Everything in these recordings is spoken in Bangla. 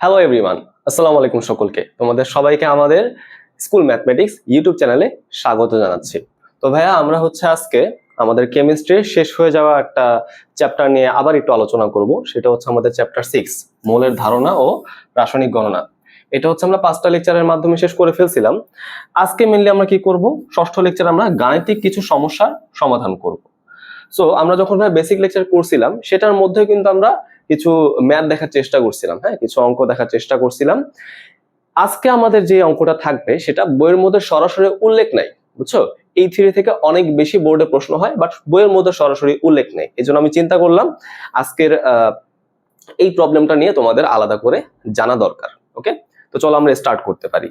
হ্যালো এভরিওয়ান আসসালামু আলাইকুম সকলকে। তোমাদের সবাইকে আমাদের স্কুল ম্যাথমেটিক্স ইউটিউব চ্যানেলে স্বাগত জানাচ্ছি। তো ভাইয়া, আমরা হচ্ছে আজকে আমাদের কেমিস্ট্রির শেষ হয়ে যাওয়া একটা চ্যাপ্টার নিয়ে আবার একটু আলোচনা করব। সেটা হচ্ছে আমাদের চ্যাপ্টার সিক্স মৌলের ধারণা ও রাসায়নিক গণনা। এটা হচ্ছে আমরা পাঁচটা লেকচারের মাধ্যমে শেষ করে ফেলছিলাম। আজকে মেনলি আমরা কি করব? ষষ্ঠ লেকচার আমরা গাণিতিক কিছু সমস্যার সমাধান করব। সো আমরা যখন বেসিক লেকচার করছিলাম সেটার মধ্যে কিন্তু আমরা কিছু ম্যাথ দেখার চেষ্টা করছিলাম হ্যাঁ কিছু অঙ্ক দেখার চেষ্টা করছিলাম। আজকে আমাদের যে অঙ্কটা থাকবে, সেটা বইয়ের মধ্যে সরাসরি উল্লেখ নাই, বুঝছ? এই থ্রি থেকে অনেক বেশি বোর্ডে প্রশ্ন হয় বাট বইয়ের মধ্যে সরাসরি উল্লেখ নেই। এই আমি চিন্তা করলাম, আজকের এই প্রবলেমটা নিয়ে তোমাদের আলাদা করে জানা দরকার ওকে তো চলো আমরা স্টার্ট করতে পারি।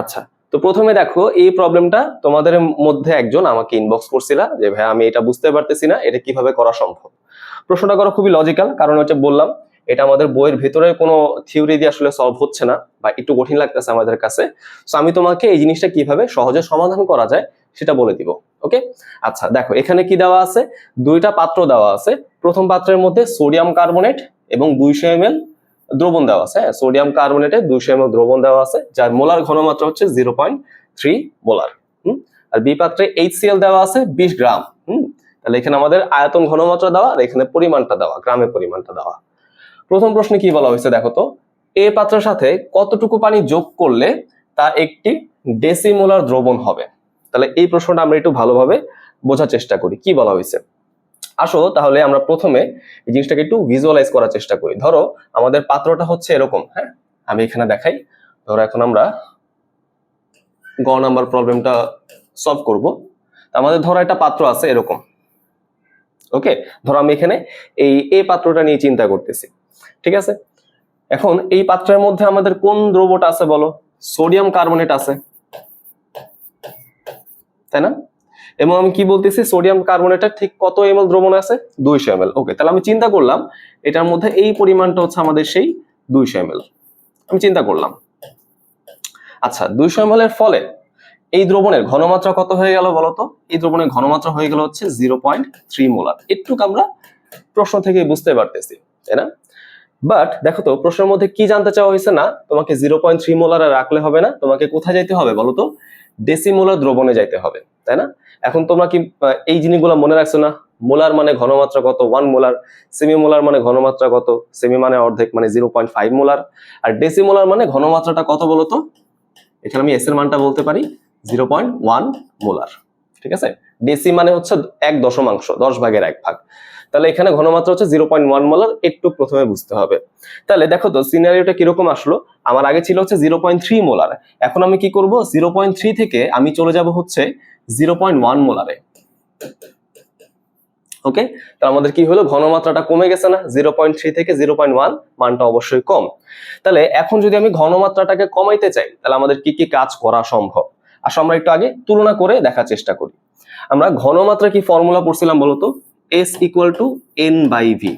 আচ্ছা তো প্রথমে দেখো, এই প্রবলেমটা তোমাদের মধ্যে একজন আমাকে ইনবক্স করছিল যে ভাই আমি এটা বুঝতে পারতেছি না, এটা কীভাবে করা সম্ভব? প্রশ্নটা করা খুবই লজিক্যাল কারণ হচ্ছে বললাম, এটা আমাদের বইয়ের ভেতরে কোনো থিওরি দিয়ে আসলে সলভ হচ্ছে না বা একটু কঠিন লাগতেছে আমাদের কাছে। তো আমি তোমাকে এই জিনিসটা কীভাবে সহজে সমাধান করা যায় সেটা বলে দিব ওকে আচ্ছা দেখো, এখানে কি দেওয়া আছে? দুইটা পাত্র দেওয়া আছে। প্রথম পাত্রের মধ্যে সোডিয়াম কার্বনেট এবং দুইশো এম দ্রবণ দেওয়া আছে। হ্যাঁ সোডিয়াম কার্বনেটে দুইশো এম দ্রবণ দেওয়া আছে, যার মোলার ঘনমাত্রা হচ্ছে জিরো পয়েন্ট থ্রি মোলার হুম? আর বি পাত্রে এইচসিএল দেওয়া আছে বিশ গ্রাম। তাহলে এখানে আমাদের আয়তন ঘনমাত্রা দেওয়া আর এখানে পরিমাণটা দেওয়া, গ্রামের পরিমাণটা দেওয়া। প্রথম প্রশ্নে কি বলা হয়েছে দেখো তো? এ পাত্রের সাথে কতটুকু পানি যোগ করলে তা একটি ডেসিমোলার দ্রবণ হবে? তাহলে এই প্রশ্নটা আমরা একটু ভালোভাবে বোঝার চেষ্টা করি। কি বলা হয়েছে? আসো তাহলে আমরা প্রথমে এই জিনিসটাকে একটু ভিজুয়ালাইজ করার চেষ্টা করি। ধরো আমাদের পাত্রটা হচ্ছে এরকম হ্যাঁ? আমি এখানে দেখাই। ধরো এখন আমরা গ নাম্বার প্রবলেমটা সলভ করব। আমাদের ধরো একটা পাত্র আছে এরকম। ওকে ধরো আমি এখানে এই এ পাত্রটা নিয়ে চিন্তা করতেছি। ঠিক আছে? এখন এই পাত্রের মধ্যে আমাদের কোন দ্রবটা আছে বলো? সোডিয়াম কার্বনেট আছে। তাই না? এবং আমি কি বলতেছি, সোডিয়াম কার্বনেটের ঠিক কত এম এল দ্রবণ আছে? দুইশো এম ওকে তাহলে আমি চিন্তা করলাম, এটার মধ্যে এই পরিমাণটা হচ্ছে আমাদের সেই দুইশো এম আমি চিন্তা করলাম। আচ্ছা দুইশো এম এর ফলে এই দ্রবণের ঘনমাত্রা কত হয়ে গেল বলতো? এই দ্রবণের ঘনমাত্রা হয়ে গেল হচ্ছে জিরো পয়েন্ট থ্রি মোলার। একটু আমরা প্রশ্ন থেকে বুঝতে পারতেছি, তাই না? বাট দেখো তো, প্রশ্নের মধ্যে কি জানতে চাওয়া হয়েছে? না, তোমাকে জিরো পয়েন্ট থ্রি মোলারে রাখলে হবে না, তোমাকে কোথায় যাইতে হবে বলতো? ডেসিমোলার দ্রবণে যাইতে হবে, তাই না? এখন তোমরা কি এই জিনিসগুলো মনে রাখছো না? মোলার মানে ঘনমাত্রা কত? One molar. সেমি মোলার মানে ঘনমাত্রা কত? সেমি মানে অর্ধেক মানে জিরো পয়েন্ট ফাইভ মোলার। আর ডেসিমোলার মানে ঘনমাত্রাটা কত বলো তো এখানে আমি এস এর মানটা বলতে পারি। জিরো পয়েন্ট ওয়ান মোলার ঠিক আছে? ডেসি মানে হচ্ছে এক দশমাংশ, দশ ভাগের এক ভাগ। তাহলে এখানে ঘনমাত্রা হচ্ছে জিরো পয়েন্ট ওয়ান মোলার একটু প্রথমে বুঝতে হবে। তাহলে দেখো তো সিনারিওটা কীরকম আসলো? আমার আগে ছিল হচ্ছে জিরো পয়েন্ট থ্রি মোলার এখন আমি কি করব? জিরো পয়েন্ট থ্রি থেকে আমি চলে যাব হচ্ছে জিরো পয়েন্ট ওয়ান মোলারে ওকে? তাহলে আমাদের কি হলো? ঘনমাত্রাটা কমে গেছে না? জিরো পয়েন্ট থ্রি থেকে জিরো পয়েন্ট ওয়ান মানটা অবশ্যই কম। তাহলে এখন যদি আমি ঘনমাত্রাটাকে কমাইতে চাই, তাহলে আমাদের কি কি কাজ করা সম্ভব? আসলে আমরা একটু আগে তুলনা করে দেখার চেষ্টা করি। আমরা ঘনমাত্রা কি ফর্মুলা পড়ছিলাম বলতো S equal to N by V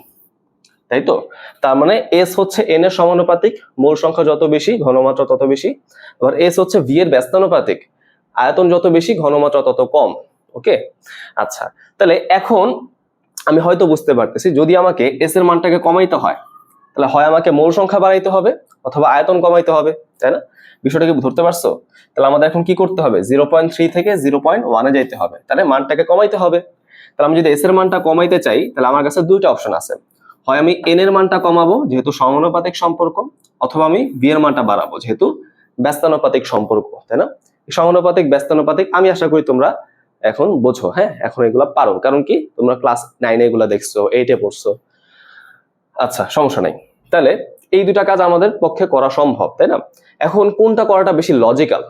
তাই তো? তার মানে এস হচ্ছে এন এর সমানুপাতিক, মোল সংখ্যা যত বেশি, ঘনমাত্রা তত বেশি। এবার এস হচ্ছে ভি এর ব্যস্তানুপাতিক, আয়তন যত বেশি, ঘনমাত্রা তত কম। ওকে? আচ্ছা তাহলে এখন আমি হয়তো বুঝতে পারতেছি, যদি আমাকে এস এর মানটাকে কমাইতে হয়, তাহলে হয় আমাকে মোল সংখ্যা বাড়াইতে হবে, অথবা আয়তন কমাইতে হবে, তাই না? বিষয়টা কি ধরতে পারছ? তাহলে আমাদের এখন কি করতে হবে? জিরো পয়েন্ট থ্রি থেকে জিরো পয়েন্ট ওয়ানে যাইতে হবে। তাহলে মানটাকে কমাইতে হবে। তাহলে আমি যদি এস এর মানটা কমাইতে চাই, তাহলে আমার কাছে দুইটা অপশন আছে। হয় আমি এন এর মানটা কমাবো, যেহেতু সমানুপাতিক সম্পর্ক, অথবা আমি বি এর মানটা বাড়াবো, যেহেতু ব্যস্তানুপাতিক সম্পর্ক, তাই না? সমানুপাতিক, ব্যস্তানুপাতিক, আমি আশা করি তোমরা এখন বোঝো হ্যাঁ? এখন এগুলা পারো। কারণ কি? তোমরা ক্লাস নাইনে এগুলা দেখছ এইটে পড়ছো। আচ্ছা সমস্যা নাই। তাহলে এই দুটা কাজ আমাদের পক্ষে করা সম্ভব, তাই না? এখন কোনটা করাটা বেশি লজিক্যাল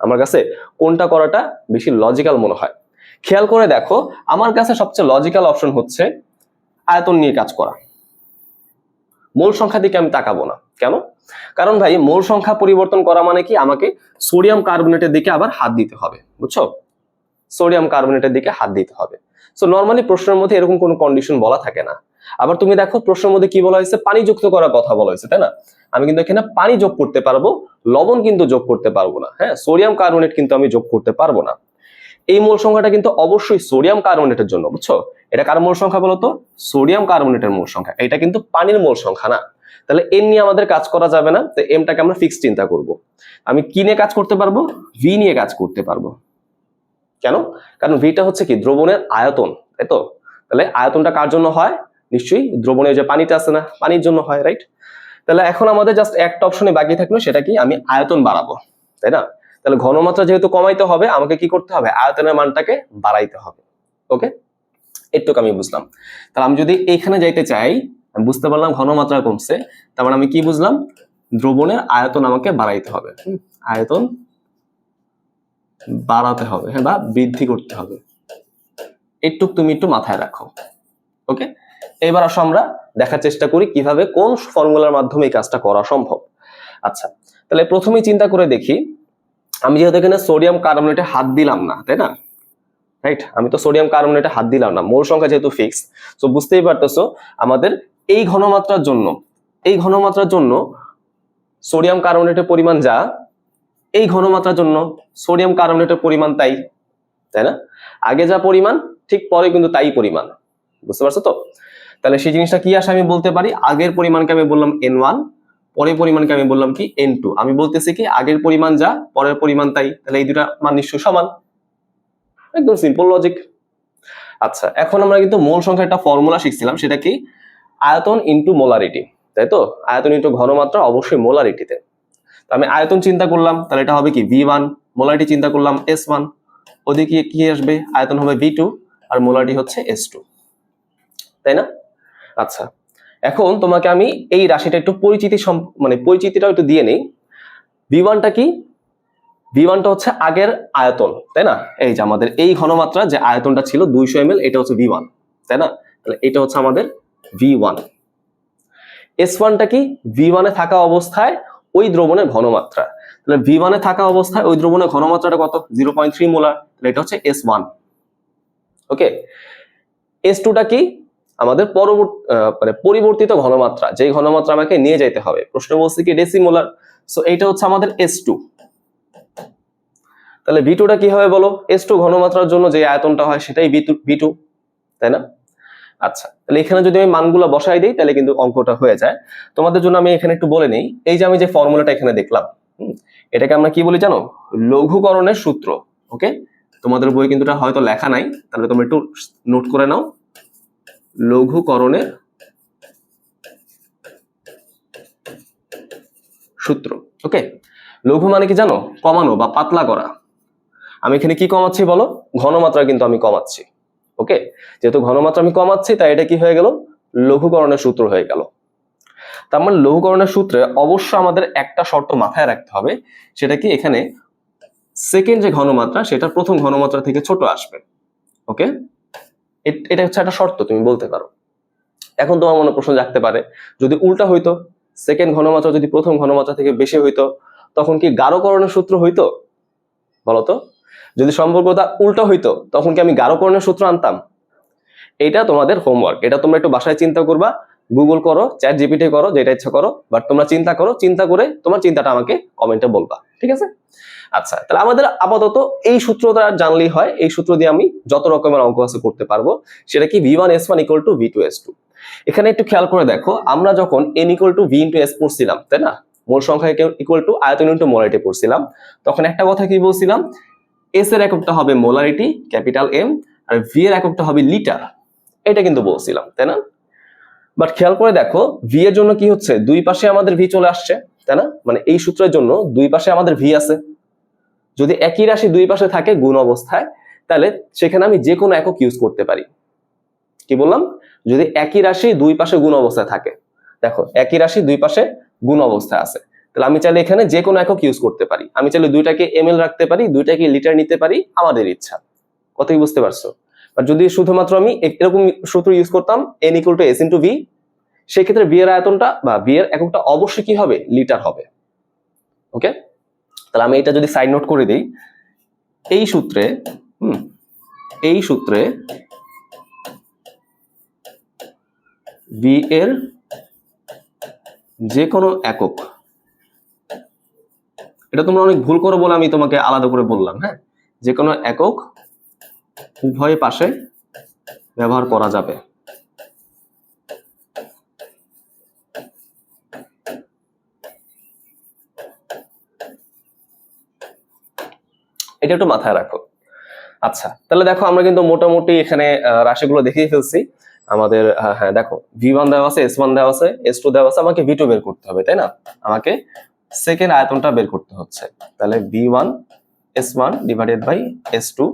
আমার কাছে কোনটা করাটা বেশি লজিক্যাল মনে হয়? খেয়াল করে দেখো, আমার কাছে সবচেয়ে লজিক্যাল অপশন হচ্ছে আয়তন নিয়ে কাজ করা। মূল সংখ্যা দিকে আমি তাকাবো না। কেন? কারণ ভাই, মূল সংখ্যা পরিবর্তন করা মানে কি? আমাকে সোডিয়াম কার্বনেটের দিকে আবার হাত দিতে হবে, বুঝছ? সোডিয়াম কার্বনেটের দিকে হাত দিতে হবে। সো নর্মালি প্রশ্নের মধ্যে এরকম কোনো কন্ডিশন বলা থাকে না। আবার তুমি দেখো প্রশ্নের মধ্যে কি বলা হয়েছে? পানি যুক্ত করার কথা বলা হয়েছে, তাই না? আমি কিন্তু এখানে পানি যোগ করতে পারব, লবণ কিন্তু যোগ করতে পারব না হ্যাঁ? সোডিয়াম কার্বনেট কিন্তু আমি যোগ করতে পারব না। এই মোল সংখ্যাটা কিন্তু অবশ্যই সোডিয়াম কার্বনেটের জন্য, বুঝছ? এটা কার মোল সংখ্যা বলতো? সোডিয়াম কার্বনেটের মোল সংখ্যা। এটা কিন্তু পানির মূল সংখ্যা না। তাহলে এম নিয়ে আমাদের কাজ করা যাবে না, তো এমটাকে আমরা ফিক্স চিন্তা করব। আমি কি নিয়ে কাজ করতে পারব? ভি নিয়ে কাজ করতে পারব। কেন? কারণ ভিটা হচ্ছে কি? দ্রবণের আয়তন, তাই তো? তাহলে আয়তনটা কার জন্য হয়? নিশ্চয়ই দ্রবণে যে পানিটা আছে না, পানির জন্য হয় রাইট তাহলে এখন আমাদের জাস্ট একটা অপশনে বাকি থাকল, সেটা কি? আমি আয়তন বাড়াবো, তাই না? তাহলে ঘনমাত্রা যেহেতু কমাইতে হবে, আমাকে কি করতে হবে? আয়তনের মানটাকে বাড়াইতে হবে ওকে এটুকু আমি বুঝলাম। তাহলে আমি যদি এখানে যাইতে চাই, আমি বুঝতে পারলাম ঘনমাত্রা কমছে, তার মানে আমি কি বুঝলাম? দ্রবণের আয়তন আমাকে বাড়াইতে হবে আয়তন বাড়াতে হবে হ্যাঁ বা বৃদ্ধি করতে হবে। একটু তুমি একটু মাথায় রাখো ওকে এবার আসো আমরা দেখার চেষ্টা করি কীভাবে কোন ফর্মুলার মাধ্যমে এই কাজটা করা সম্ভব। আচ্ছা তাহলে প্রথমেই চিন্তা করে দেখি, আমি যেহেতু এখানে সোডিয়াম কার্বনেটে হাত দিলাম না, তাই না? রাইট আমি তো সোডিয়াম কার্বনেটে হাত দিলাম না, মোল সংখ্যা যেহেতু ফিক্স তো বুঝতেই পারতেছো, আমাদের এই ঘনমাত্রার জন্য, এই ঘনমাত্রার জন্য সোডিয়াম কার্বনেটের পরিমাণ যা, এই ঘনমাত্রার জন্য সোডিয়াম কার্বনেটের পরিমাণ তাই তাই না? আগে যা পরিমাণ, ঠিক পরে কিন্তু তাই পরিমাণ, বুঝতে পারছ তো? তাহলে সেই জিনিসটা কি আসে আমি বলতে পারি? আগের পরিমাণকে আমি বললাম এন ওয়ান পরের পরিমাণকে আমি বললাম কি এন টু আমি বলতেছি কি আগের পরিমাণ যা, পরের পরিমাণ তাই। তাহলে এই দুটা মান নিশ্চয়ই সমান। একদম সিম্পল লজিক আচ্ছা এখন আমরা কিন্তু মোল সংখ্যার একটা ফর্মুলা শিখছিলাম, সেটা কি? আয়তন ইন্টু মোলারিটি তাই তো? আয়তন ইন্টু ঘনমাত্রা অবশ্যই মোলারিটিতে তো। আমি আয়তন চিন্তা করলাম, তাহলে এটা হবে কি ভি ওয়ান মোলারিটি চিন্তা করলাম এস ওয়ান ওদিকে কি আসবে? আয়তন হবে ভি টু আর মোলারিটি হচ্ছে এস টু তাই না? আচ্ছা এখন তোমাকে আমি এই রাশিটা একটু পরিচিতি মানে পরিচিতিটা একটু দিয়ে নেই। ওয়ানটা কি? ওয়ানটা হচ্ছে আগের আয়তন, তাই না? এই যে আমাদের এই ঘনমাত্রা যে আয়তনটা ছিল দুইশো এম এটা হচ্ছে ভি ওয়ান তাই না? তাহলে এটা হচ্ছে আমাদের ভি ওয়ান এস ওয়ানটা কি? ভি ওয়ানে থাকা অবস্থায় ওই দ্রবণের ঘনমাত্রা। তাহলে ভি ওয়ানে থাকা অবস্থায় ওই দ্রবণের ঘনমাত্রাটা কত? জিরো পয়েন্ট থ্রি মোলার তাহলে এটা হচ্ছে এস ওয়ান ওকে এস টুটা কি? আমাদের পরবর্তী মানে পরিবর্তিত ঘনমাত্রা, যেই ঘনমাত্রা আমাকে নিয়ে যেতে হবে। প্রশ্ন বলছে কি ডেসিমোলার সো এইটা হচ্ছে আমাদের এস টু তাহলে ভি টুটা কি হবে বলো? এস টু ঘনমাত্রার জন্য যে আয়তনটা হয় সেটাই ভি তাই না? আচ্ছা তাহলে এখানে যদি আমি মানগুলো বসাই দিই, তাহলে কিন্তু অঙ্কটা হয়ে যায়। তোমাদের জন্য আমি এখানে একটু বলে নেই। এই যে আমি যে ফর্মুলাটা এখানে দেখলাম এটাকে আমরা কি বলি জানো? লঘুকরণের সূত্র ওকে তোমাদের বই কিন্তু হয়তো লেখা নাই, তাহলে তোমরা একটু নোট করে নাও। লঘুকরণের সূত্র। ওকে লঘু মানে কি জানো? কমানো বা পাতলা করা। আমি এখানে কি কমাচ্ছি বলো? ঘনমাত্রা কিন্তু আমি কমাচ্ছি। ওকে যেহেতু ঘনমাত্রা আমি কমাচ্ছি, তাই এটা কি হয়ে গেল? লঘুকরণের সূত্র হয়ে গেল। তার মানে লঘুকরণের সূত্রে অবশ্য আমাদের একটা শর্ত মাথায় রাখতে হবে, সেটা কি এখানে সেকেন্ড যে ঘনমাত্রা সেটা প্রথম ঘনমাত্রা থেকে ছোট আসবে। ওকে এট- হচ্ছে একটা শর্ত, তুমি বলতে পারো। এখন তোমার মনে প্রশ্ন জাগতে পারে, যদি উল্টা হইতো সেকেন্ড ঘনমাত্রা যদি প্রথম ঘনমাত্রা থেকে বেশি হইতো, তখন কি গাঢ়করণের সূত্র হইতো? বলতো যদি সম্পর্কটা উল্টা হইতো, তখন কি আমি গাঢ়করণের সূত্র আনতাম? এটা তোমাদের হোমওয়ার্ক এটা তোমরা একটু বাসায় চিন্তা করবা গুগল করো চ্যাট জিপিটি করো, যেটা ইচ্ছা করো বাট তোমরা চিন্তা করো, চিন্তা করে তোমার চিন্তাটা আমাকে কমেন্টে বলবা, ঠিক আছে? আচ্ছা তাহলে আমাদের আপাতত এই সূত্রটা জানলেই হয়, এই সূত্র দিয়ে আমি যত রকমের অঙ্ক আছে করতে পারব, সেটা কি V one S one equal to V two S two এখানে একটু খেয়াল করে দেখো, আমরা যখন N equal to V into S পড়ছিলাম, তাই না? মোল সংখ্যা ইকুয়াল টু আয়তন ইন্টু মোলারিটি পড়ছিলাম, তখন একটা কথা কি বলছিলাম? এস এর এককটা হবে মোলারিটি ক্যাপিটাল এম আর ভি এর এককটা হবে লিটার এটা কিন্তু বলছিলাম, তাই না? বাট খেয়াল করে দেখো ভি এর জন্য কি হচ্ছে? দুই পাশে আমাদের ভি চলে আসছে, তাই না? মানে এই সূত্রের জন্য দুই পাশে আমাদের ভি আছে। যদি একই রাশি দুই পাশে থাকে গুণ অবস্থায়, তাহলে সেখানে আমি যে কোনো একক ইউজ করতে পারি। কি বললাম? যদি একই রাশি দুই পাশে গুণ অবস্থায় থাকে, দেখো, একই রাশি দুই পাশে গুণ অবস্থায় আছে। তাহলে আমি চাইলে এখানে যে কোনো একক ইউজ করতে পারি। আমি চাইলে দুইটাকে এম রাখতে পারি, দুইটাকে লিটার নিতে পারি, আমাদের ইচ্ছা। কত বুঝতে পারছ? আর যদি শুধুমাত্র আমি এরকম সূত্র ইউজ করতাম N equal to S into V সেক্ষেত্রে বি এর আয়তনটা বা বিয়ের এককটা অবশ্যই কি হবে? লিটার হবে। ওকে তাহলে আমি এটা যদি সাইড নোট করে দিই, এই সূত্রে, হুম, এই সূত্রে ভি এর যে কোনো একক, এটা তোমরা অনেক ভুল করো বলে আমি তোমাকে আলাদা করে বললাম হ্যাঁ? যে কোনো একক উভয় পাশে ব্যবহার করা যাবে। এটা একটু মাথায় রাখো। আচ্ছা তাহলে দেখো আমরা কিন্তু মোটামুটি এখানে রাশিগুলো দেখিয়ে ফেলছি। আমাদের হ্যাঁ দেখো ভি ওয়ান দেওয়া আছে এস ওয়ান দেওয়া আছে এস টু দেওয়া আছে, আমাকে ভি টু বের করতে হবে, তাই না? আমাকে সেকেন্ড আয়তনটা বের করতে হচ্ছে। তাহলে V one S one divided by S two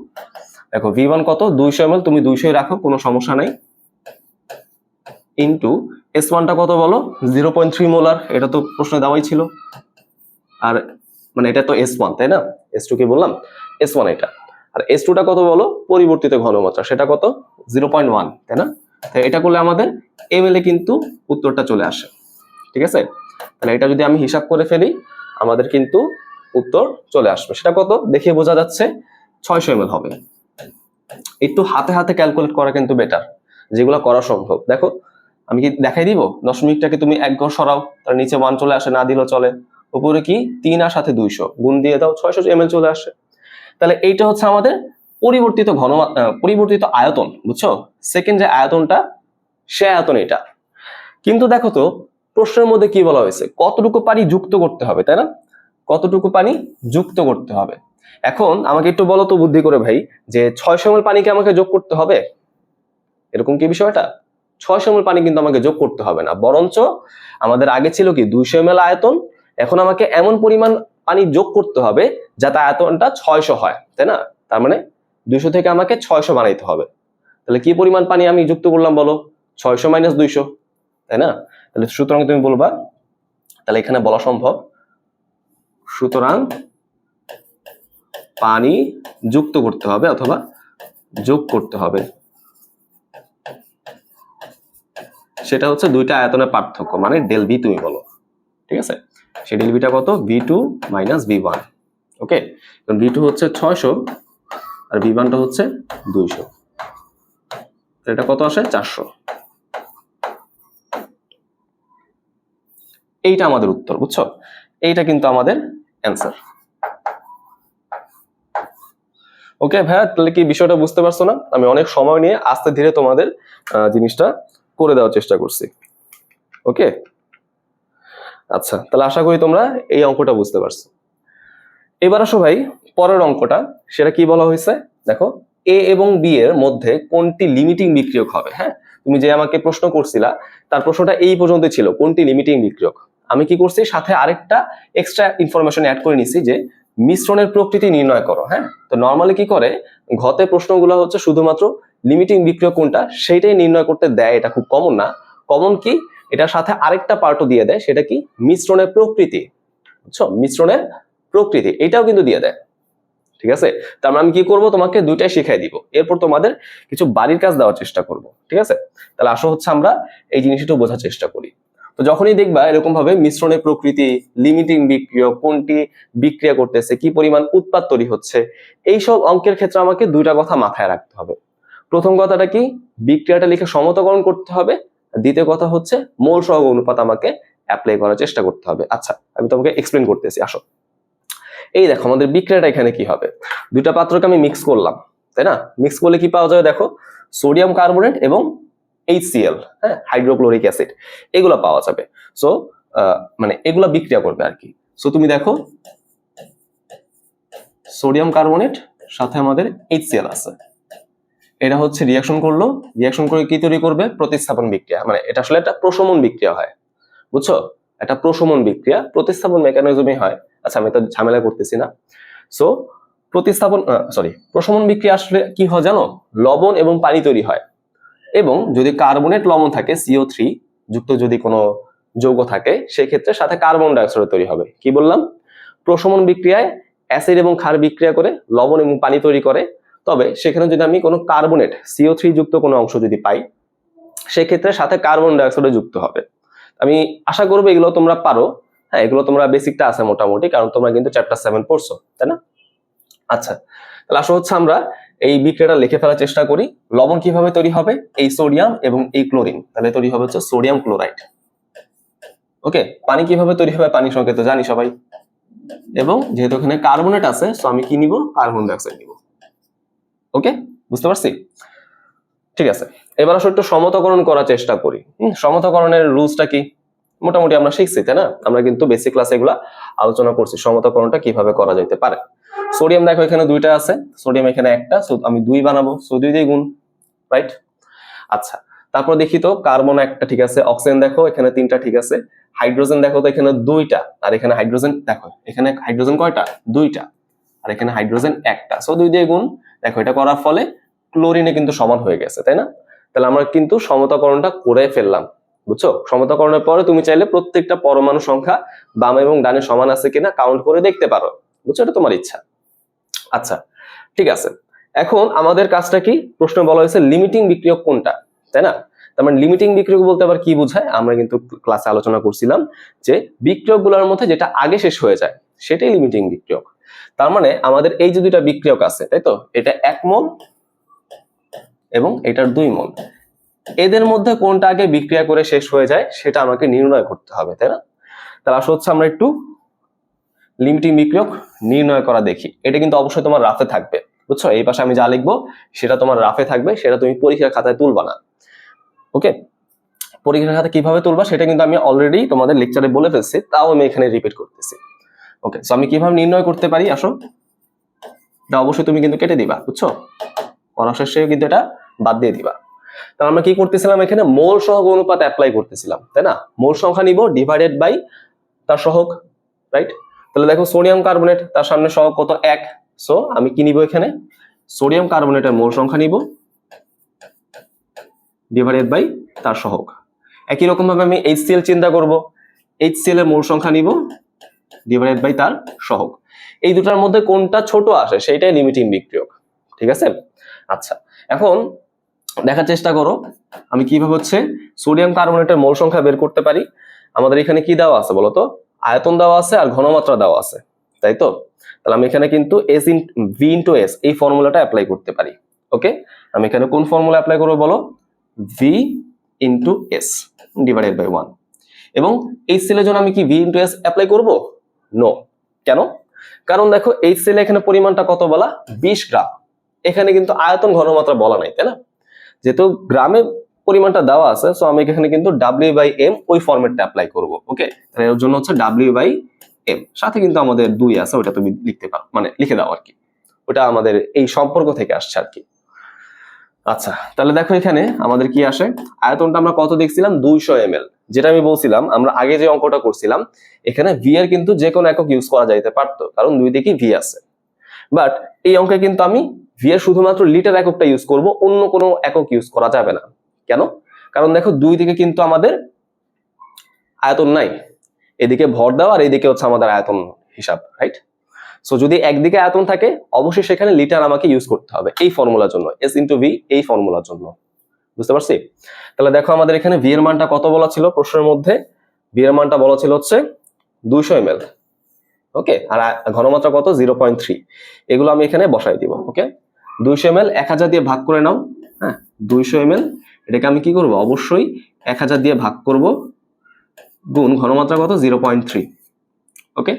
দেখো ভি ওয়ান কত? দুইশো এম তুমি দুইশোই রাখো, কোনো সমস্যা নাই। ইন্টু এস ওয়ানটা কত বলো? জিরো পয়েন্ট থ্রি মোলার এটা তো প্রশ্নে দেওয়াই ছিল। আর মানে এটা তো এস ওয়ান তাই না? এস টু কি বললাম? এস ওয়ান এটা। আর এস টুটা কত বলো? পরিবর্তিত ঘনমাত্রা, সেটা কত? জিরো পয়েন্ট ওয়ান তাই না? তাই এটা করলে আমাদের এম এ কিন্তু উত্তরটা চলে আসে। ঠিক আছে? তাহলে এটা যদি আমি হিসাব করে ফেলি, আমাদের কিন্তু উত্তর চলে আসবে। সেটা কত? দেখে বোঝা যাচ্ছে, ছয়শো এম হবে। একটু হাতে হাতে ক্যালকুলেট করা কিন্তু বেটার যেগুলো করা সম্ভব। দেখো, আমি কি দেখাই দিব? দশমিকটাকে তুমি এক ঘর সরাও তার নিচে ওয়ান চলে আসে, না দিলেও চলে। উপরে কি? তিন আর সাথে দুইশো। গুণ দিয়ে দাও, ছয়শো এম চলে আসে। তাহলে এইটা হচ্ছে আমাদের পরিবর্তিত ঘন পরিবর্তিত আয়তন, বুঝছ? সেকেন্ড যে আয়তনটা, সে আয়তন এটা। কিন্তু দেখো তো, প্রশ্নের মধ্যে কি বলা হয়েছে? কতটুকু পানি যুক্ত করতে হবে, তাই না? কতটুকু পানি যুক্ত করতে হবে? এখন আমাকে একটু বলো তো বুদ্ধি করে ভাই, যে ছয়শো এমএল পানিকে আমাকে যোগ করতে হবে? এরকম কি বিষয়টা? ছয়শো এমএল পানি কিন্তু আমাকে যোগ করতে হবে না, বরঞ্চ আমাদের আগে ছিল কি দুইশো এমএল আয়তন, এখন আমাকে এমন পরিমাণ পানি যোগ করতে হবে যাতে আয়তনটা ছয়শো হয়, তাই না? তার মানে দুইশো থেকে আমাকে ছয়শো বানাইতে হবে। তাহলে কি পরিমাণ পানি আমি যুক্ত করলাম বলো? ছয়শো মাইনাস দুইশো, তাই না? তাহলে সুতরাং তুমি বলবা, তাহলে এখানে বলা সম্ভব। সুতরাং পানি যুক্ত করতে হবে অথবা যোগ করতে হবে। সেটা হচ্ছে দুইটা আয়তনের পার্থক্য মানে ডেল বি তুমি বলো, ঠিক আছে? সেই ডেল বিটা কত? B two minus B one okay কারণ বি টু হচ্ছে ছয়শো আর বি ওয়ানটা হচ্ছে দুইশো। এটা কত আসে? চারশো। এইটা আমাদের উত্তর, বুঝছ? এইটা কিন্তু আমাদের অ্যান্সার ওকে ভাইয়া, তাহলে কি বিষয়টা বুঝতে পারছ না? আমি অনেক সময় নিয়ে আস্তে ধীরে তোমাদের জিনিসটা করে দেওয়ার চেষ্টা করছি। ওকে আচ্ছা তাহলে আশা করি তোমরা এই অঙ্কটা বুঝতে পারছ। এবার আসো ভাই, পরের অঙ্কটা, সেটা কি বলা হয়েছে? দেখো এ এবং বি এর মধ্যে কোনটি লিমিটিং বিক্রিয়ক হবে? হ্যাঁ? তুমি যে আমাকে প্রশ্ন করছিলা, তার প্রশ্নটা এই পর্যন্ত ছিল, কোনটি লিমিটিং বিক্রিয়ক? আমি কি করছি, সাথে আরেকটা এক্সট্রা ইনফরমেশন অ্যাড করে নিছি যে মিশ্রণের প্রকৃতি নির্ণয় করো হ্যাঁ? তো নর্মালি কি করে? ঘতে প্রশ্নগুলো হচ্ছে শুধুমাত্র লিমিটিং বিক্রিয়ক কোনটা, সেইটাই নির্ণয় করতে দেয়, এটা খুব কমন না। কমন কি? এটার সাথে আরেকটা পার্টও দিয়ে দেয়, সেটা কি? মিশ্রণের প্রকৃতি। বুঝছ? মিশ্রণের প্রকৃতি, এটাও কিন্তু দিয়ে দেয়। ঠিক আছে? তার আমি কি করব? তোমাকে দুইটাই শিখাই দিব। এরপর তোমাদের কিছু বাড়ির কাজ দেওয়ার চেষ্টা করব। ঠিক আছে? তাহলে আসো হচ্ছে আমরা এই জিনিসটা বোঝার চেষ্টা করি। তো যখনই দেখবা এরকম ভাবে মিশ্রণের প্রকৃতি লিমিটিং বিক্রিয়া, কোনটি বিক্রিয়া করতেছে, কি পরিমাণ উৎপাদ তৈরি হচ্ছে এই সব অঙ্কের ক্ষেত্রে আমাকে দুইটা কথা মাথায় রাখতে হবে। প্রথম কথাটা কি? বিক্রিয়াটা লিখে সমতাকরণ করতে হবে। দ্বিতীয় কথা হচ্ছে মোল সহগ অনুপাত আমাকে অ্যাপ্লাই করার চেষ্টা করতে হবে। আচ্ছা আমি তোমাকে এক্সপ্লেন করতেছি, আসো। এই দেখো, আমাদের বিক্রিয়াটা এখানে কি হবে? দুইটা পাত্রকে আমি মিক্স করলাম, তাই না? মিক্স করলে কি পাওয়া যাবে দেখো? সোডিয়াম কার্বোনেট এবং এইচসিএল হ্যাঁ? হাইড্রোক্লোরিক অ্যাসিড এগুলো পাওয়া যাবে। সো মানে এগুলো বিক্রিয়া করবে আর কি। সো তুমি দেখো সোডিয়াম কার্বনেট সাথে আমাদের এইচসিএল আছে। এটা হচ্ছে রিয়াকশন করল। রিয়াকশন করে কি তৈরি করবে? প্রতিস্থাপন বিক্রিয়া। মানে এটা আসলে একটা প্রশমন বিক্রিয়া হয়। বুঝছ? একটা প্রশমন বিক্রিয়া। প্রতিস্থাপন মেকানিজমই হয়। আচ্ছা আমি তো ঝামেলা করতেছি না। সো প্রতিস্থাপন সরি প্রশমন বিক্রিয়া আসলে কি হয় জানো? লবণ এবং পানি তৈরি হয়। এবং যদি কার্বনেট লবণ থাকে সিও থ্রি যুক্ত যদি কোনো যৌগ থাকে, সেক্ষেত্রে সাথে কার্বন ডাইঅক্সাইড তৈরি হবে। কি বললাম? প্রশমন বিক্রিয়ায় অ্যাসিড এবং ক্ষার বিক্রিয়া করে, লবণ এবং পানি তৈরি করে। তবে সেখানে যদি আমি কোনো কার্বনেট সিও থ্রি যুক্ত কোনো অংশ যদি পাই, সেক্ষেত্রে সাথে কার্বন ডাইঅক্সাইড যুক্ত হবে। আমি আশা করব এগুলো তোমরা পারো। হ্যাঁ এগুলো তোমরা বেসিকটা আছে মোটামুটি, কারণ তোমরা কিন্তু চ্যাপ্টার সেভেন পড়ছো, তাই না? আচ্ছা তাহলে আসা হচ্ছে আমরা এই বিক্রিয়াটা লিখে ফেলার চেষ্টা করি। লবণ কীভাবে তৈরি হবে? এই সোডিয়াম এবং এই ক্লোরিন। তাহলে তৈরি হবে হচ্ছে সোডিয়াম ক্লোরাইড। ওকে, পানি কীভাবে তৈরি হবে? পানির সঙ্গে তো জানি সবাই। এবং যেহেতু এখানে কার্বনেট আছে সো আমি কি নিব? কার্বন ডাইঅক্সাইড নিব। ওকে, বুঝতে পারছি? ঠিক আছে, এবার আসলে একটু সমতাকরণ করার চেষ্টা করি। সমতাকরণের রুলসটা কি? মোটামুটি আমরা শিখছি, তাই না? আমরা কিন্তু বেসিক ক্লাসে এগুলা আলোচনা করছি, সমতাকরণটা কীভাবে করা যেতে পারে। সোডিয়াম দেখো এখানে দুইটা আছে, সোডিয়াম এখানে একটা, সো আমি দুই বানাবো, সো দুই দিয়ে গুণ রাইট আচ্ছা তারপর দেখি তো কার্বন একটা ঠিক আছে, অক্সিজেন দেখো এখানে তিনটা ঠিক আছে, হাইড্রোজেন দেখো তো এখানে দুইটা, আর এখানে হাইড্রোজেন দেখো, এখানে হাইড্রোজেন কয়টা? দুইটা, আর এখানে হাইড্রোজেন একটা, সো দুই দিয়ে গুণ, দেখো এটা করার ফলে ক্লোরিনে কিন্তু সমান হয়ে গেছে, তাই না? তাহলে আমরা কিন্তু সমতাকরণটা করে ফেললাম, বুঝছ? সমতাকরণের পরে তুমি চাইলে প্রত্যেকটা পরমাণু সংখ্যা বাম এবং ডানে সমান আছে কিনা কাউন্ট করে দেখতে পারো, বুঝছ? এটা তোমার ইচ্ছা। আচ্ছা ঠিক আছে। এখন আমাদের কাজটা কি? প্রশ্ন বলা হয়েছে লিমিটিং বিক্রিয়ক কোনটা, তাই না? তার মানে লিমিটিং বিক্রিয়ক বলতে আবার কি বোঝায়? আমরা কিন্তু ক্লাসে আলোচনা করছিলাম যে বিক্রিয়কগুলোর মধ্যে যেটা আগে শেষ হয়ে যায়, সেটাই লিমিটিং বিক্রিয়ক। তার মানে আমাদের এই যে দুইটা বিক্রিয়ক আছে, তাই তো? এটা এক মোল এবং এটার দুই মোল। এদের মধ্যে কোনটা আগে বিক্রিয়া করে শেষ হয়ে যায়, সেটা আমাকে নির্ণয় করতে হবে, তাই না? তাহলে আসলে হচ্ছে আমরা একটু লিমিটিং বিক্রিয়ক নির্ণয় করা দেখি। এটা কিন্তু অবশ্যই তোমার রাফে থাকবে, বুঝছ? এই পাশে আমি যা লিখব, সেটা তোমার রাফে থাকবে, সেটা তুমি পরীক্ষার খাতায় তুলবা না। ওকে পরীক্ষার খাতা কীভাবে তুলবা, সেটা কিন্তু আমি অলরেডি তোমাদের লেকচারে বলে ফেলছি, তাও আমি এখানে রিপিট করতেছি। ওকে সো আমি কীভাবে নির্ণয় করতে পারি? আসো। এটা অবশ্যই তুমি কিন্তু কেটে দিবা, বুঝছ? পড়া শেষে কিন্তু এটা বাদ দিয়ে দিবা। তাহলে আমরা কি করতেছিলাম এখানে? মোল সহগ অনুপাত অ্যাপ্লাই করতেছিলাম, তাই না? মোল সংখ্যা নিব ডিভাইডেড বাই তার সহগ রাইট তাহলে দেখো সোডিয়াম কার্বনেট, তার সামনে সহগ কত? এক। সো আমি কি নিব এখানে? সোডিয়াম কার্বনেটের মোল সংখ্যা নিব ডিভাইডেড বাই তার সহগ। একই রকম ভাবে আমি এইচসিএল চিন্তা করব। এইচসিএল এর মোল সংখ্যা নিব ডিভাইডেড বাই তার সহগ। এই দুটার মধ্যে কোনটা ছোট আসে সেইটাই লিমিটিং বিক্রিয়ক। ঠিক আছে? আচ্ছা এখন দেখার চেষ্টা করো, আমি কীভাবে হচ্ছে সোডিয়াম কার্বনেটের মোল সংখ্যা বের করতে পারি। আমাদের এখানে কি দেওয়া আছে বলতো? আয়তন দেওয়া আছে আর ঘনমাত্রা দেওয়া আছে, তাই তো? তাহলে আমি এখানে কিন্তু S in V into S এই ফর্মুলাটা অ্যাপ্লাই করতে পারি ওকে আমি এখানে কোন ফর্মুলা অ্যাপ্লাই করব বলো? V into S divided by one এবং এই সেলের জন্য আমি কি ভি ইন্টু এস অ্যাপ্লাই করব? নো কেন? কারণ দেখো, এই সেলে এখানে পরিমাণটা কত বলা? বিশ গ্রাম। এখানে কিন্তু আয়তন ঘনমাত্রা বলা নাই, তাই না? যেহেতু গ্রামে পরিমাণটা দেওয়া আছে সো আমি এখানে কিন্তু ডাব্লিউ বাই এম ওই ফরম্যাটটা অ্যাপ্লাই করব ওকে তাহলে এর জন্য হচ্ছে ডাব্লিউ বাই এম সাথে কিন্তু আমাদের দুই আছে ওটা তুমি লিখতে পারো মানে লিখে দাও আর কি। ওটা আমাদের এই সম্পর্ক থেকে আসছে আর কি। আচ্ছা তাহলে দেখো এখানে আমাদের কি আসে? আয়তনটা আমরা কত দেখছিলাম? দুইশো এম যেটা আমি বলছিলাম, আমরা আগে যে অঙ্কটা করছিলাম, এখানে ভি এর কিন্তু যে কোনো একক ইউজ করা যাইতে পারতো, কারণ দুই দিকেই ভি আছে। বাট এই অঙ্কে কিন্তু আমি ভি এর শুধুমাত্র লিটার এককটা ইউজ করব, অন্য কোনো একক ইউজ করা যাবে না। কেন? কারণ দেখো দুই দিকে কিন্তু আমাদের আয়তন নাই। এদিকে ভর দেওয়া আর এদিকে হচ্ছে আমাদের আয়তন হিসাব রাইট সো যদি একদিকে আয়তন থাকে, অবশ্যই সেখানে লিটার আমাকে ইউজ করতে হবে এই ফর্মুলার জন্য এস ইন্টু ভি এই ফর্মুলার জন্য। বুঝতে পারছি? তাহলে দেখো আমাদের এখানে ভি এর মানটা কত বলা ছিল প্রশ্নের মধ্যে? ভি এর মানটা বলা ছিল হচ্ছে দুইশো এম ওকে আর ঘনমাত্রা কত? জিরো পয়েন্ট থ্রি এগুলো আমি এখানে বসাই দিব ওকে দুইশো এম এক হাজার দিয়ে ভাগ করে নাও। দুইশো এম এল এটাকে আমি কি করব? অবশ্যই এক হাজার দিয়ে ভাগ করব। গুণ ঘনমাত্রা কত? Zero point three. ওকে?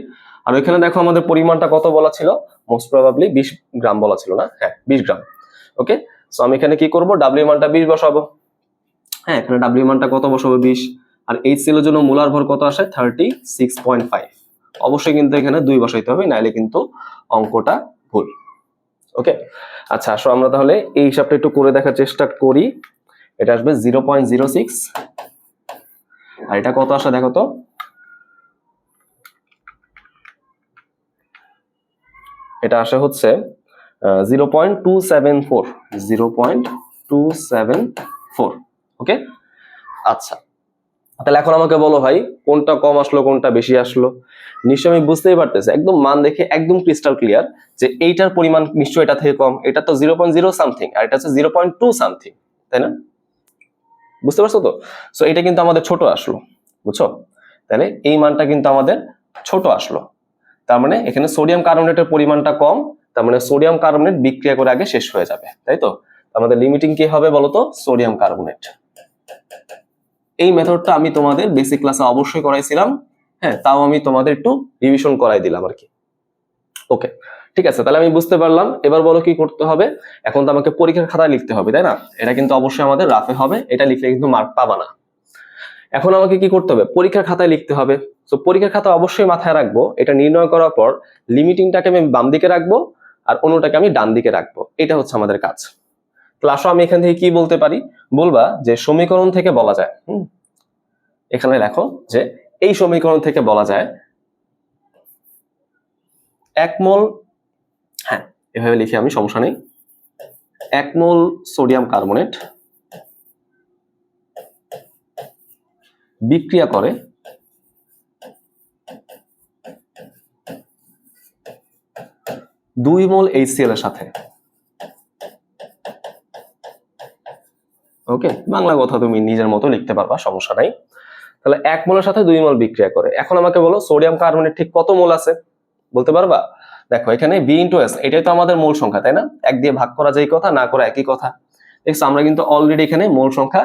আর ওইখানে দেখো আমাদের পরিমাণটা কত বলা ছিল? মোস্ট প্রবাবলি বিশ গ্রাম বলা ছিল না? হ্যাঁ বিশ গ্রাম। ওকে? সো আমি এখানে কি করব? ডাব্লিউ মানটা বিশ বসাবো। হ্যাঁ এখানে ডাব্লিউ মানটা কত বসাবো? বিশ। আর এইচ সেলের জন্য মূলার ভর কত আসে? Thirty six point five. অবশ্যই কিন্তু এখানে দুই বসাইতে হবে, নাইলে কিন্তু অঙ্কটা ভুল। ওকে আচ্ছা আসো আমরা তাহলে এই হিসাবটা একটু করে দেখার চেষ্টা করি। এটা আসবে জিরো পয়েন্ট জিরো সিক্স আর এটা কত আসে দেখো তো? এটা আসে হচ্ছে zero point two seven four zero point two seven four okay আচ্ছা। তাহলে এখন আমাকে বলো ভাই, কোনটা কম আসলো, কোনটা বেশি আসলো? নিশ্চয়ই আমি বুঝতেই পারতেছি, একদম মান দেখে একদম ক্রিস্টাল ক্লিয়ার যে এইটার পরিমাণ নিশ্চয়ই এটা থেকে কম, এটা তো জিরো পয়েন্ট জিরো সামথিং আর এটা হচ্ছে জিরো পয়েন্ট টু সামথিং তাই না? বুঝতে পারছ তো? সো এটা কিন্তু আমাদের ছোট আসলো, বুঝছ? তাহলে এই মানটা কিন্তু আমাদের ছোট আসলো, তার মানে এখানে সোডিয়াম কার্বনেটের পরিমাণটা কম, তার মানে সোডিয়াম কার্বনেট বিক্রিয়া করে আগে শেষ হয়ে যাবে, তাই তো? আমাদের লিমিটিং কি হবে বলতো সোডিয়াম কার্বনেট এই মেথডটা আমি তোমাদের বেসিক ক্লাসে অবশ্যই করাইছিলাম। হ্যাঁ তাও আমি তোমাদের একটু রিভিশন করাই দিলাম আর কি। ওকে ঠিক আছে, তাহলে আমি বুঝতে পারলাম। এবার বলো কি করতে হবে? এখন তো আমাকে পরীক্ষার খাতায় লিখতে হবে, তাই না? এটা কিন্তু অবশ্যই আমাদের রাফে হবে, এটা লিখলে কিন্তু মার্ক পাবা না। এখন আমাকে কি করতে হবে? পরীক্ষার খাতায় লিখতে হবে। তো পরীক্ষার খাতা অবশ্যই মাথায় রাখব। এটা নির্ণয় করার পর লিমিটিংটাকে আমি বাম দিকে রাখব আর অন্যটাকে আমি ডান দিকে রাখব। এটা হচ্ছে আমাদের কাজ। ক্লাসও আমি এখান থেকে কি বলতে পারি? বলবা যে সমীকরণ থেকে বলা যায়। হুম? এখানে লেখো যে এই সমীকরণ থেকে বলা যায় এক মোল হ্যাঁ এভাবে লিখি আমি, সমস্যা নেই। এক মোল সোডিয়াম কার্বনেট বিক্রিয়া করে দুই মোল এইচসিএল এর সাথে। ওকে বাংলা কথা তুমি নিজের মতো লিখতে পারবা, সমস্যা নাই। তাহলে এক মোলের সাথে দুই মোল বিক্রিয়া করে। এখন আমাকে বলো, সোডিয়াম কার্বনেট ঠিক কত মোল আছে? বলতে পারবা? দেখো, এখানে বি ইন্টু এস এটাই তো আমাদের মূল সংখ্যা, তাই না? এক দিয়ে ভাগ করা যায় কথা, না করা একই কথা। দেখছ, আমরা কিন্তু অলরেডি এখানে মূল সংখ্যা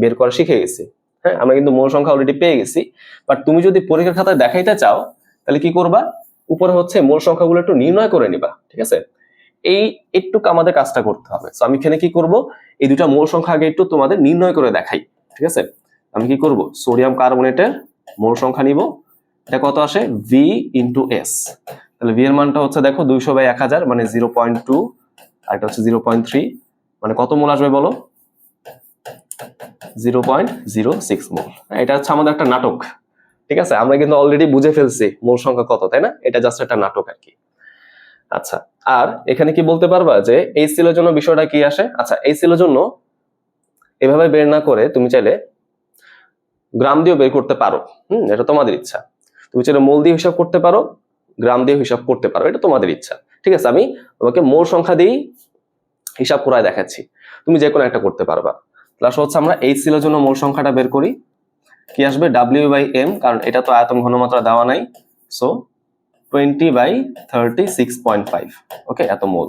বের করা শিখে গেছি। হ্যাঁ আমরা কিন্তু মূল সংখ্যা অলরেডি পেয়ে গেছি। বাট তুমি যদি পরীক্ষার খাতায় দেখাইতে চাও, তাহলে কি করবা? উপরে হচ্ছে মূল সংখ্যাগুলো একটু নির্ণয় করে নিবা, ঠিক আছে? এই একটুকু আমাদের কাজটা করতে হবে। তো আমি এখানে কি করব? এই দুটা মূল সংখ্যা আগে একটু তোমাদের নির্ণয় করে দেখাই, ঠিক আছে? আমি কি করব? সোডিয়াম কার্বনেটের মূল সংখ্যা নিব। এটা কত আসে? ভি ইন্টু এস তাহলে ভি এর মানটা হচ্ছে দেখো দুইশো বাই এক হাজার মানে জিরো পয়েন্ট টু আর এটা হচ্ছে জিরো পয়েন্ট থ্রি। মানে কত মোল আসবে বলো? Zero point zero six mole. এটা হচ্ছে আমাদের একটা নাটক, ঠিক আছে? আমরা কিন্তু অলরেডি বুঝে ফেলছি মূল সংখ্যা কত, তাই না? এটা জাস্ট একটা নাটক আর কি। আচ্ছা আর এখানে কি বলতে পারবা যে এই সিলের জন্য বিষয়টা কি আসে? আচ্ছা এই সিলের জন্য এভাবে বের না করে তুমি চাইলে গ্রাম দিয়েও বের করতে পারো। হুম, এটা তোমাদের ইচ্ছা। তুমি চাইলে মোল দিয়ে হিসাব করতে পারো, গ্রাম দিয়ে হিসাব করতে পারো, এটা তোমাদের ইচ্ছা। ঠিক আছে, আমি তোমাকে মোল সংখ্যা দিয়েই হিসাব করায় দেখাচ্ছি। তুমি যে কোনো একটা করতে পারবা। প্লাস হচ্ছে আমরা এই সিলের জন্য মোল সংখ্যাটা বের করি। কি আসবে? ডাব্লিউ বাই এম কারণ এটা তো আয়তন ঘনমাত্রা দেওয়া নাই। So twenty by thirty six point five okay এত মোল।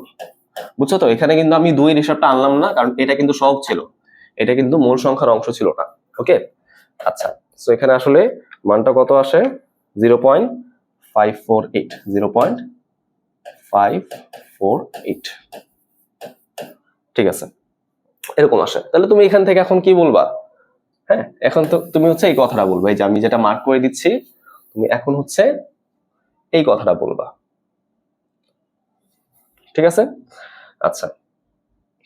বুঝছ তো? এখানে কিন্তু আমি দুই হিসাবটা আনলাম না, কারণ এটা কিন্তু সব ছিল। এটা কিন্তু মূল সংখ্যার অংশ ছিল না ওকে আচ্ছা সো এখানে আসলে মানটা কত আসে? Zero point five four eight zero point five four eight ঠিক আছে, এরকম আসে। তাহলে তুমি এখান থেকে এখন কি বলবা? হ্যাঁ এখন তো তুমি হচ্ছে এই কথাটা বলবা, এই যে আমি যেটা মার্ক করে দিচ্ছি, তুমি এখন হচ্ছে এই কথাটা বলবা। ঠিক আছে? আচ্ছা।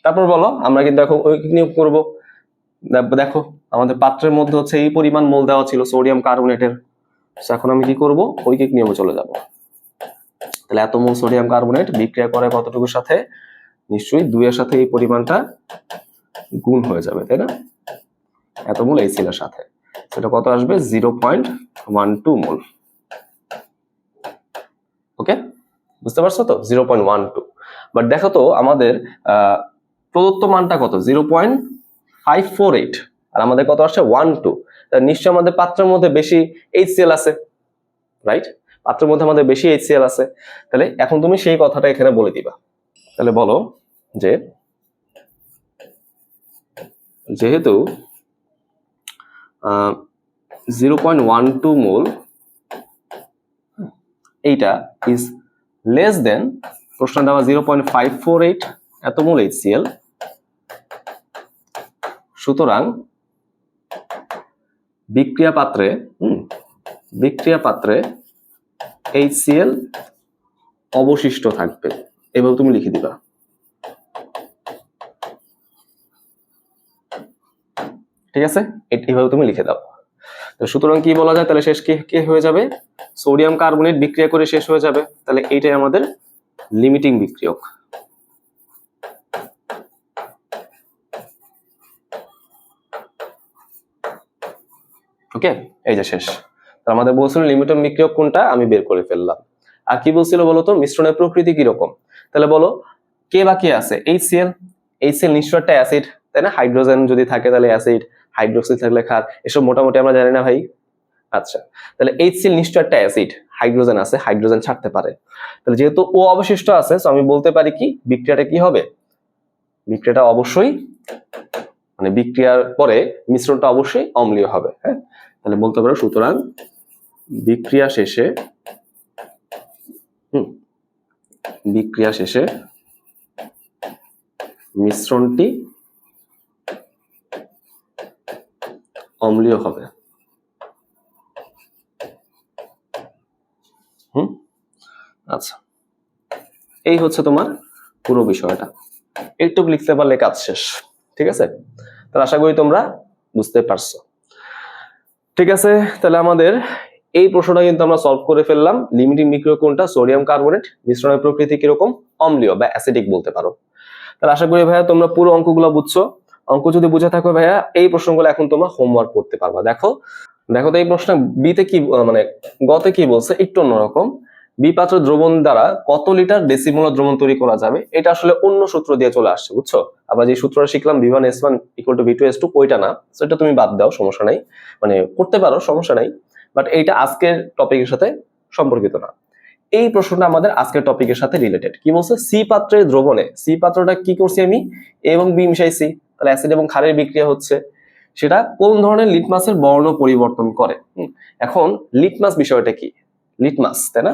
তারপর বলো, আমরা কিন্তু এখন নিয়োগ করব। দেখো, আমাদের পাত্রের মধ্যে হচ্ছে এই পরিমাণ মোল দেওয়া ছিল, সোডিয়াম কার্বনেটের। এখন আমি কি করব? ঐকিক নিয়মে চলে যাব। তাহলে এত মোল সোডিয়াম কার্বোনেট বিক্রিয়া করে কতটুকুর সাথে? নিশ্চয়ই দুইয়ের সাথে এই পরিমাণটা গুণ হয়ে যাবে, তাই না? এত মোল এই সিলের সাথে। সেটা কত আসবে? Zero point one two mole okay বুঝতে পারছ তো? Zero point one two but দেখো তো, আমাদের প্রদত্ত মানটা কত? Zero point five four eight আর আমাদের কত আসছে? ওয়ান টু নিশ্চয়ই আমাদের পাত্রের মধ্যে বেশি এইচসিএল আছে রাইট পাত্রের মধ্যে আমাদের বেশি এইচসিএল আছে। তাহলে এখন তুমি সেই কথাটা এখানে বলে দিবা। তাহলে বলো যে, যেহেতু zero point one two mole, এইটা ইজ লেস দেন প্রশ্ন দেওয়া zero point five four eight এত মোল এইচসিএল সুতরাং বিক্রিয়া পাত্রে বিক্রিয়া পাত্রে এইচসিএল অবশিষ্ট থাকবে। এভাবে তুমি লিখে দিবা। ঠিক আছে? এইভাবে তুমি লিখে দাও। সুতরাং কি বলা যায়? তাহলে শেষ কি কি হয়ে যাবে? সোডিয়াম কার্বনেট বিক্রিয়া করে শেষ হয়ে যাবে। তাহলে এইটাই আমাদের লিমিটিং বিক্রিয়ক। ওকে এই যে শেষ। আমাদের বলছিল লিমিটিং বিক্রিয়ক কোনটা? আমি বের করে ফেললাম। আর কি বলছিল বলো তো মিশ্রণের প্রকৃতি কীরকম? তাহলে বলো, কে বা কে আছে? এইচসিএল এইচসিএল নিশ্চয় একটা অ্যাসিড তাই না? হাইড্রোজেন যদি থাকে তাহলে অ্যাসিড হাইড্রোক্সিল থাকলে ক্ষার এসব মোটামুটি আমরা জানি না ভাই। আচ্ছা তাহলে এইচসিএল নিশ্চয় একটা অ্যাসিড হাইড্রোজেন আছে হাইড্রোজেন ছাড়তে পারে। তাহলে যেহেতু ও অবশিষ্ট আছে তো আমি বলতে পারি কি, বিক্রিয়াটা কি হবে? বিক্রিয়াটা অবশ্যই মানে বিক্রিয়ার পরে মিশ্রণটা অবশ্যই অম্লীয় হবে হ্যাঁ? তাহলে বলতে পারো, সুতরাং বিক্রিয়া শেষে, হুম, বিক্রিয়া শেষে মিশ্রণটি অম্লীয় হবে। আচ্ছা। এই হচ্ছে তোমার পুরো বিষয়টা। একটু লিখতে পারলে কাজ শেষ, ঠিক আছে? তাহলে আশা করি তোমরা বুঝতে পারছ। ঠিক আছে, তাহলে আমাদের এই প্রশ্নটা কিন্তু আমরা সলভ করে ফেললাম। লিমিটিং মিক্রো কোনটা? সোডিয়াম কার্বনেট মিশ্রণের প্রকৃতি কীরকম? অম্লীয় বা অ্যাসিডিক বলতে পারো। তাহলে আশা করি ভাইয়া তোমরা পুরো অঙ্কগুলো বুঝছ। অঙ্ক যদি বুঝে থাকো ভাইয়া, এই প্রশ্নগুলো এখন তোমরা হোমওয়ার্ক করতে পারবা। দেখো দেখো তো এই প্রশ্ন বিতে কি মানে গতে কি বলছে? একটু অন্যরকম। বিপাত্র দ্রবণ দ্বারা কত লিটার ডেসিমোল দ্রবণ তৈরি করা যাবে? এটা আসলে অন্য সূত্র দিয়ে চলে আসছে, বুঝছ? আমরা যে সূত্রটা শিখলাম V one S one equal to V two S two ওইটা না। সেটা তুমি বাদ দাও, সমস্যা নাই। মানে করতে পারো, সমস্যা নাই। বাট এইটা আজকের টপিকের সাথে সম্পর্কিত না। এই প্রশ্নটা আমাদের আজকের টপিকের সাথে রিলেটেড কি বলছে? সি পাত্রের দ্রবণে সি পাত্রটা কি করছি আমি? এবং বি মিশাইছি। তাহলে অ্যাসিড এবং ক্ষারের বিক্রিয়া হচ্ছে, সেটা কোন ধরনের লিটমাসের বর্ণ পরিবর্তন করে? এখন লিটমাস বিষয়টা কি? লিটমাস তাই না?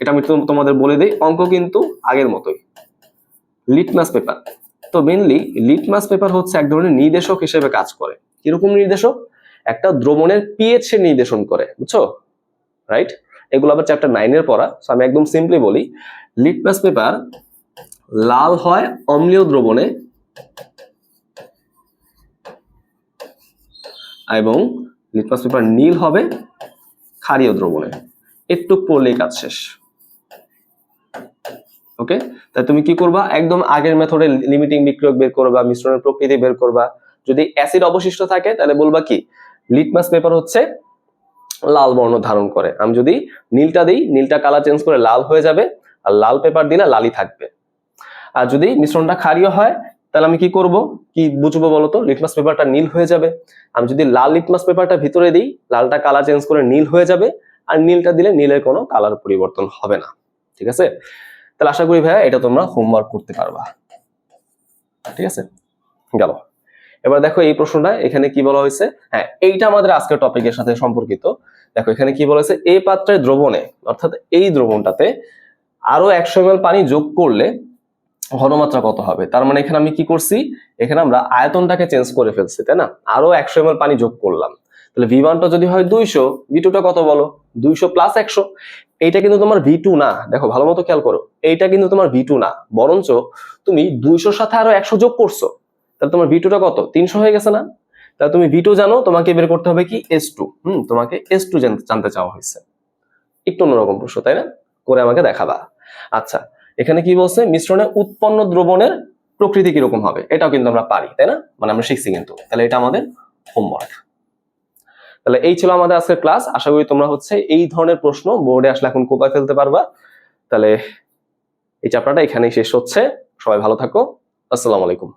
এটা আমি তোমাদের বলে দিই, অঙ্ক কিন্তু আগের মতোই। লিটমাস পেপার তো মেনলি লিটমাস পেপার হচ্ছে এক ধরনের নির্দেশক হিসেবে কাজ করে। কীরকম নির্দেশক? একটা দ্রবণের পিএইচ এর নির্দেশন করে, বুঝছ? রাইট এগুলো আবার চ্যাপ্টার নাইনের পড়া সো আমি একদম সিম্পলি বলি লিটমাস পেপার লাল হয় অম্লীয় দ্রবণে এবং লিটমাস পেপার নীল হবে ক্ষারীয় দ্রবণে। একটু পড়লেই কাজ শেষ। ওকে তাই তুমি কি করবা? একদম আগের মেথডে লিমিটিং বিক্রিয়ক বের করবা, মিশ্রণের প্রকৃতি বের করবা। যদি অ্যাসিড অবশিষ্ট থাকে, তাহলে বলবা কি? লিটমাস পেপার হচ্ছে লাল বর্ণ ধারণ করে। আমি যদি নীলটা দিই, নীলটা কালার চেঞ্জ করে লাল হয়ে যাবে, আর লাল পেপার দিলে লালই থাকবে। আর যদি মিশ্রণটা ক্ষারীয় হয় তাহলে আমি কি করব? কি বুঝব বলতো? লিটমাস পেপারটা নীল হয়ে যাবে। আমি যদি লাল লিটমাস পেপারটা ভিতরে দিই, লালটা কালার চেঞ্জ করে নীল হয়ে যাবে। আর নীলটা দিলে নীলের কোনো কালার পরিবর্তন হবে না। ঠিক আছে? তাহলে আশা করি ভাইয়া এটা তোমরা হোমওয়ার্ক করতে পারবা। ঠিক আছে? গেল। এবার দেখো এই প্রশ্নটা, এখানে কি বলা হয়েছে? হ্যাঁ এইটা আমাদের আজকের টপিকের সাথে সম্পর্কিত। দেখো, এখানে কি বলা হয়েছে? এই পাত্রের দ্রবণে, অর্থাৎ এই দ্রবণটাতে আরও একশো এম পানি যোগ করলে ঘনমাত্রা কত হবে? তার মানে এখানে আমি কি করছি? এখানে আমরা আয়তনটাকে চেঞ্জ করে ফেলছি, তাই না? আরও একশো এম পানি যোগ করলাম। তাহলে ভি ওয়ানটা যদি হয় দুইশো ভি টুটা কত বলো? দুইশো প্লাস একশো। এইটা কিন্তু তোমার ভি টু না। দেখো, ভালো মতো খেয়াল করো। এইটা কিন্তু তোমার ভি টু না। বরঞ্চ তুমি দুইশোর সাথে আরও একশো যোগ করছ। তাহলে তোমার ভি টুটা কত? তিনশো হয়ে গেছে না? তাহলে তুমি ভি টু জানো, তোমাকে বের করতে হবে কি? এস টু হম, তোমাকে এস টু জানতে চাওয়া হয়েছে। একটু অন্যরকম প্রশ্ন, তাই না? করে আমাকে দেখাবা। আচ্ছা এখানে কি বলছে? মিশ্রণে উৎপন্ন দ্রবণের প্রকৃতি কীরকম হবে? এটাও কিন্তু আমরা পারি, তাই না? মানে আমরা শিখছি কিন্তু। তাহলে এটা আমাদের হোমওয়ার্ক তাহলে এই ছিল আমাদের আজকের ক্লাস আশা করি তোমরা হচ্ছে এই ধরনের প্রশ্ন বোর্ডে আসলে এখন কোপায় ফেলতে পারবা। তাহলে এই চ্যাপ্টারটা এখানেই শেষ হচ্ছে। সবাই ভালো থাকো। আসসালামু আলাইকুম।